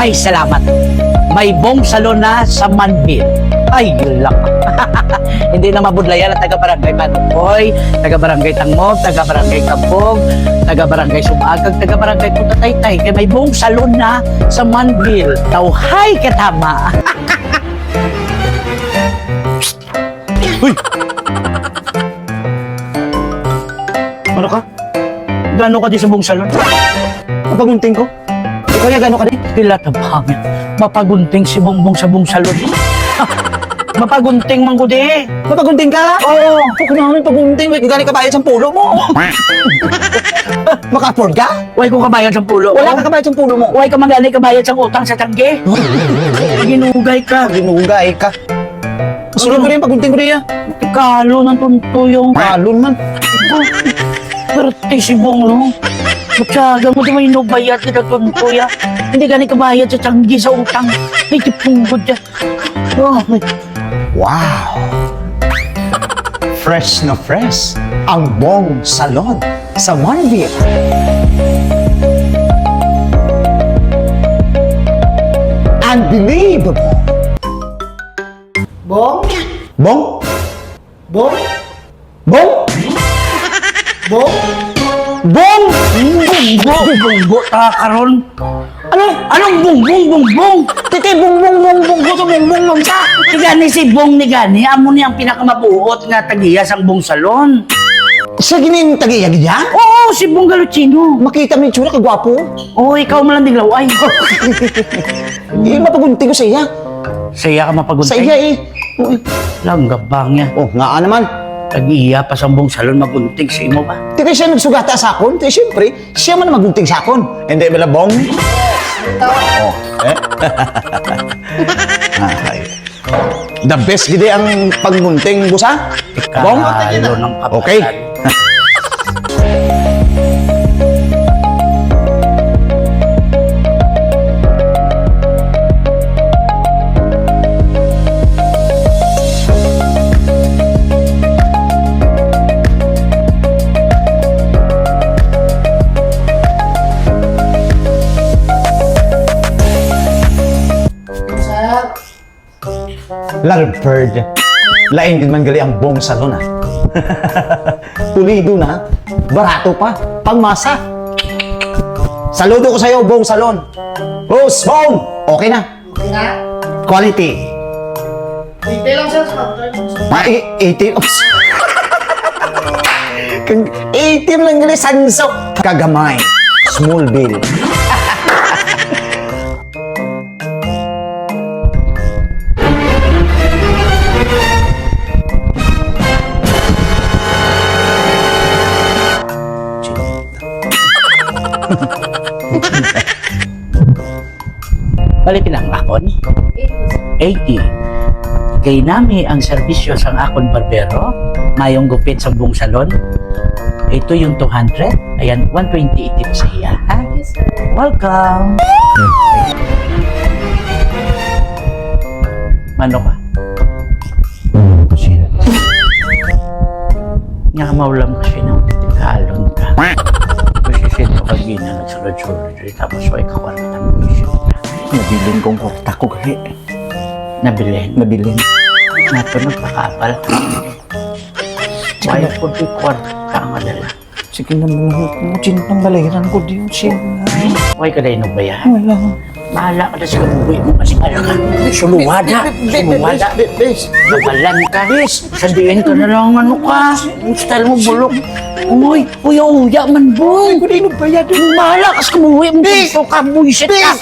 Ay, salamat. May bong salon na sa Manbil. Ay, lak. Hindi na mabudlayan at taga-barangay Matukoy, taga-barangay Tangmog, taga-barangay Kabog, taga-barangay Sumagag, taga-barangay Punta Taytay. Kaya may bong salon na sa Manbil. Tawhay katama. Uy! Ano ka? Gano ka di sa buong salon? Mapagunting ko? Ikaw ya gano ka di? Kila tabangin. Mapagunting si Bongbong sa buong salon. Ah, Mapagunting man ko di. Mapagunting ka? Oo. Kung namin pagunting, may galing ka bayad sa pulo mo. Maka-afford ka? Huwag ko kabayad sa pulo. Wala ka kabayad sa pulo mo. Huwag ka magani kabayad sa utang sa tangge. Ginugay ka. Ginugay ka. Sunod ko rin, pagunting ko rin yan. Kalo ng tunto yung... Kalon man. Perte si Bong, Magsaga mo naman yung bayad kita ko. Hindi ka nagkabayad sa tanggi sa utang. Ay, tipunggod dyan. Oh, may... Wow! Fresh na fresh ang bong salon sa Marvin. Unbelievable! Bong? Bong? Bong? Bong? Bong? Bunggo, bunggo, ta ah, karon. Ano? Anong bungbong, bungbong? Titi, bungbong, bungbong, buto, bungbong, bunta. Ni gani si bong ni gani, amo niya ang pinakamabuot nga tagiyas ang bong salon. Sa ginin tagiyag niya? Oo, si Bong Galuchino. Makita mo yung tsura, kagwapo. Oo, ikaw malang diglaw. Ay, Eh, mapagunti ko sa iya. saya ka mapaguntay. Sa iya eh. Uy, Langgabang niya. Oh, nga naman. Tagiya pa sa Bong Salon magunting sa imo ba? Di kaya siya nagsugata sa akon. Di siyempre, siya man magunting sa akon. Hindi ba bong? Oh, eh? Ay. The best gidi ang pagmunting busa. Bong? Kalo ng kapatan. Okay. Lalbird. Lain din man gali ang bong salon ah. Pulido na. Barato pa. Pangmasa. Saludo ko sa'yo, bong salon. Boss, bong! Okay na. Okay na? Quality. Hindi lang sir sa counter. Ma, i- 18, oops. Kag 18 lang gali sanso. Kagamay. Small bill. Balikin ang akon. 80. Kay nami ang serbisyo sa akon barbero, mayong gupit sa buong salon. Ito yung 200. Ayan, 120 itip sa iya. Ha? Yes, sir. Welcome! Ano ka? Nga maulam kasi ng kalon ka. Kasi sino ka gina nagsulod-sulod tapos ay mission. Nabilin kong kwarta ko gali. Nabilin. Nabilin. Nato nagpakapal. Why po di kwarta ang adala? Sige na mo, chinitang balahiran ko di yung siya. Why ka na ba yan? Wala. Bahala ka na sa uwi mo kasi ano ka. Suluwada. Suluwada. Bes, Nagalan ka. Sandiin ka na lang ano ka. Style mo bulok. Uy, uya-uya man boy. ko din bayad. Bahala ka sa kumuwi mo. Dito ka, buisit ka.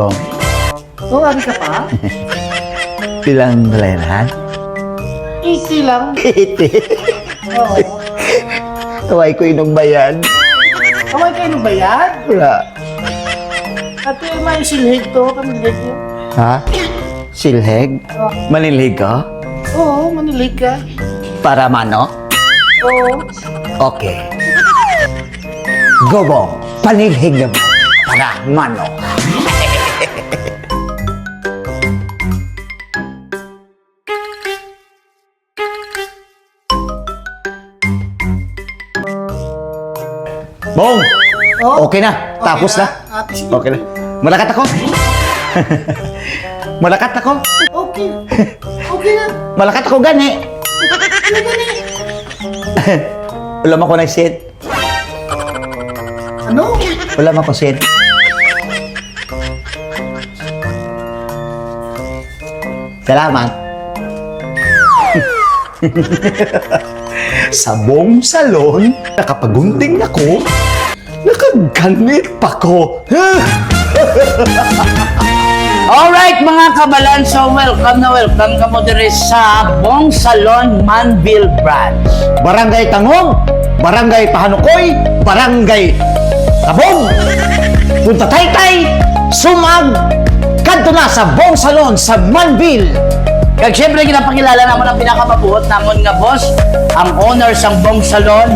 Bong, Oh, abi ka pa? ilang balahiran? 80 lang. Iti. Oo. Kaway ko inong bayan. Kamay kayo ng bayad? Wala. At yung may silhig to, kamilig yun. Ha? Silheg? Manilig ka? Oo, manilig ka. Para mano? Oo. Okay. Go, Bong. Panilhig na mo. Para mano. Bong! Oh, Okay na. Tapos na. Sige. Okay na. Malakat ako. Malakat ako. Okay. Okay na. Malakat ako gani. Ulam ako ng shit. Ano? Ulam ako shit. Salamat. Sa buong salon, nakapagunting ako, nakaganit pa ko. Alright mga kabalan, so welcome na welcome ka mo diri sa Bong Salon Manville Branch. Barangay Tangong, Barangay Pahanukoy, Barangay Tabong, Punta Taytay, Sumag, kadto na sa Bong Salon sa Manville. Kag syempre ginapakilala naman ang pinakamabuot namon nga boss, ang owner sang Bong Salon,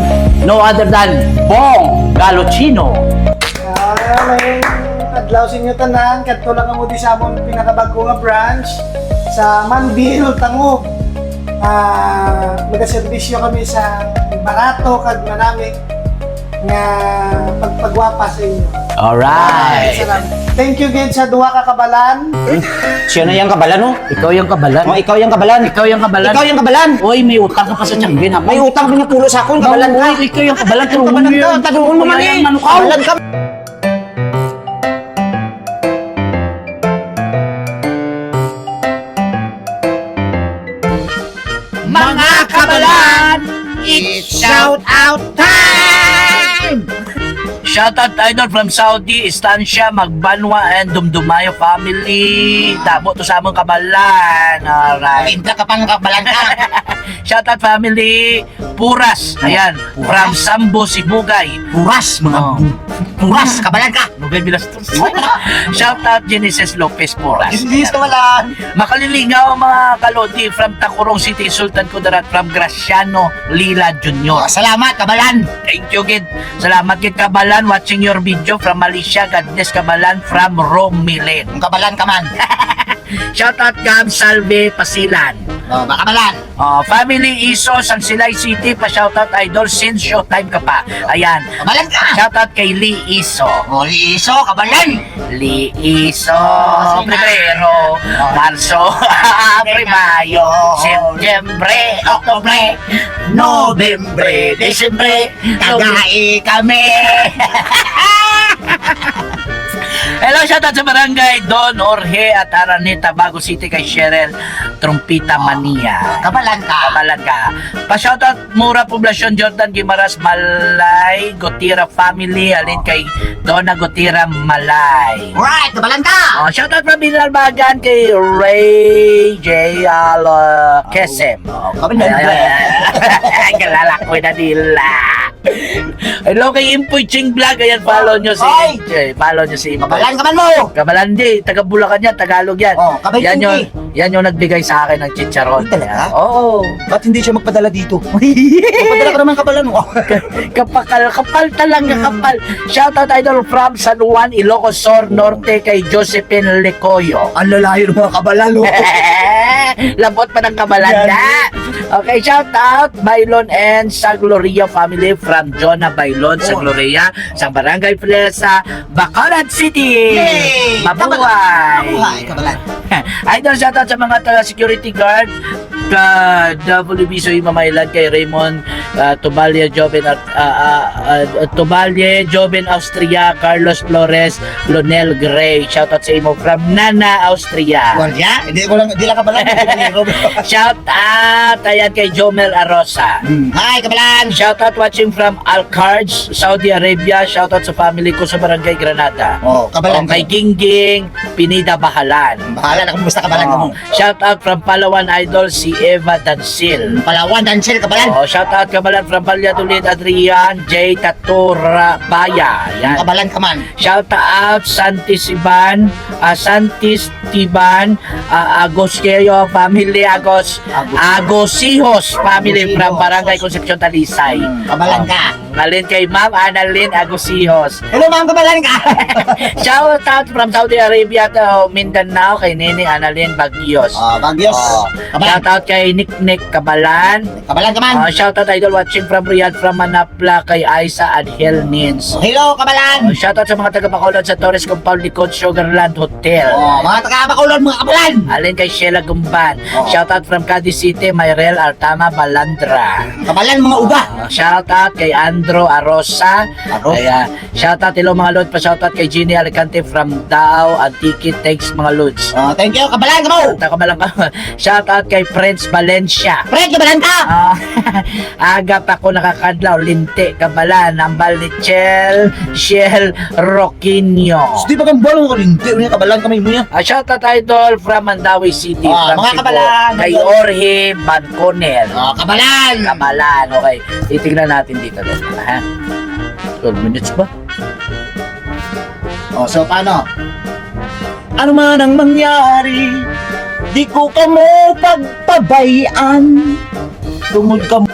no other than Bong Galocino. Ah, may adlaw sa tanan. Kadto lang ang di sa amon pinakabago nga branch sa Manbil, Tangog. Ah, nagaserbisyo kami sa barato kag manamig nga pagpagwapa sa inyo. Alright. Salamat. Thank you again sa duha ka kabalan. Siya na yung kabalan, no? Ikaw yung kabalan. Oh, ikaw yung kabalan. Ikaw yung kabalan. Ikaw yung kabalan. Uy, may utang ka pa sa tiyangge naman. May utang pinapulo sa akin, kabalan ka. Uy, ikaw yung kabalan. Tulungan Kabalan mo ka, tanungan mo man eh. Kabalan ka. Mga kabalan, it's shout out time! Shout out idol from Saudi, Estancia, Magbanwa, and Dumdumayo family. Damo to sa among kabalan. Alright. Inta ka pang kabalan ka. Shout out family, Puras. Ayan, from Sambo, Sibugay. Puras, mga Oh. Puras, kabalan ka. Nugay Bilastos. Shout out Genesis Lopez Puras. Hindi kabalan. Makalilingaw mga kalodi from Tacorong City, Sultan Kudarat from Graciano Lila Jr. Salamat, kabalan. Thank you, Gid. Salamat, Gid Kabalan, watching your video from Malaysia. God bless Kabalan from Romilin. Ang kabalan ka man. Shout out Gab Salve Pasilan. Oh, kabalan. Uh, family Iso, San Silay City, pa-shoutout idol since showtime ka pa. Ayan. Kabalan ka. Shoutout kay Lee Iso. Oh, iso, kabalan. Lee Iso, Sina? Pebrero, Marso, Abril, Mayo, Setyembre, Oktubre, Nobyembre, Desyembre, Tagai kami. Hello, shoutout sa barangay Don Jorge at Araneta, Bago City kay Cheryl Trumpita Mania. Kabalan ka. Kabalan ka. Pa-shoutout Mura Poblasyon Jordan Gimaras Malay Gotira Family alin kay Donna Gotira Malay. Right, kabalan ka. Oh, shoutout from Binalbagan kay Ray J. Alo Kesem. Oh, kabalan ka. Kalala ko na nila. Hello kay Impoy Ching Vlog. Ayan, follow nyo si Ay! eh, Follow nyo si Impoy. Kabalan ka man mo. Kabalandi, taga Bulacan yan, Tagalog yan. Oh, kabay yan yung, yan yung nagbigay sa akin ng chicharon. Ay, talaga? Oo. Ba't hindi siya magpadala dito? Magpadala ka naman kabalan mo. kapakal, kapal talaga kapal. Shoutout idol from San Juan, Ilocos Sur Norte kay Josephine Lecoyo. Ang lalayo ng mga kabalan, oh. Labot pa ng kabalanda. Okay, shout out Bailon and sa Gloria family from Jonah Bailon sa Gloria sa Barangay Fresa, Bacolod City. Yay! Mabuhay. Mabuhay, kabalan. Idol shout out sa mga security guard ka WB so Mamaylan kay Raymond uh, Tubalye Joven at uh, uh, uh, Tubalye Joven Austria Carlos Flores Lonel Gray shout out sa imo from Nana Austria Gwardiya? Hindi ko lang, hindi lang kabalan. Shout out ayan kay Jomel Arosa. Hi, kabalan. Shout out watching from Alcards, Saudi Arabia. Shout out sa family ko sa Barangay Granada. Oh, kabalan O, kay Gingging, Pinida Bahalan. Bahala na kung basta kabalan ka mo. Oh, shout out from Palawan Idol si Eva Dansil. Palawan, Dancel, kabalan. Oh, shout out kabalan from Valladolid Adrian J. Tatura Baya. Yan. Kabalan ka man. Shout out Santis Iban, uh, Santis Tiban, uh, Agosqueo family, Agos, Agosihos family from Barangay Concepcion Talisay. Kabalan ka. Nalin kay Ma'am Annalyn Agosihos. Hello, ma'am, kabalan ka. Shout out from Saudi Arabia to Mindanao kay Nene Annalyn Bagios. Oh, Bagyos. Oh, Kabalan. shout out Shoutout kay Nick Nick Kabalan. Kabalan ka man. Uh, shoutout idol watching from Riyadh from Manapla kay Aisa Adhel Nins. Hello, Kabalan. Uh, shoutout sa mga taga Bacolod sa Torres Compound Likod Sugarland Hotel. Oh, mga taga-Bacolod, mga Kabalan. Alin kay Sheila Gumban. Oo. Shoutout from Cadiz City, Mayrel Artama Balandra. Kabalan, mga uga. Uh, shoutout kay Andro Arosa. Aros. Kaya shoutout hello mga lods. Pa-shoutout kay Ginny Alicante from Dao Antique. Thanks mga lods. Oh, thank you, Kabalan ka mo. Taka malang ka. Shoutout kay Prince Valencia. Fred, Kabalan ka. Ah, aga pa ako nakakadlaw, linti, kabalan, ambal ni Chel, Shell, Roquinho. Di ba kang balong ka rin? Kabalan kami mo yan? Ah, shoutout idol from Mandawi City, Ah, from mga Cebu. kabalan, Kay Jorge Banconel. Oh, Kabalan. Kabalan, okay. Titignan natin dito. din, Ha? 12 minutes ba? Oh, so paano? Ano man ang mangyari, di ko ka mo pagpabayaan. Tungod ka mo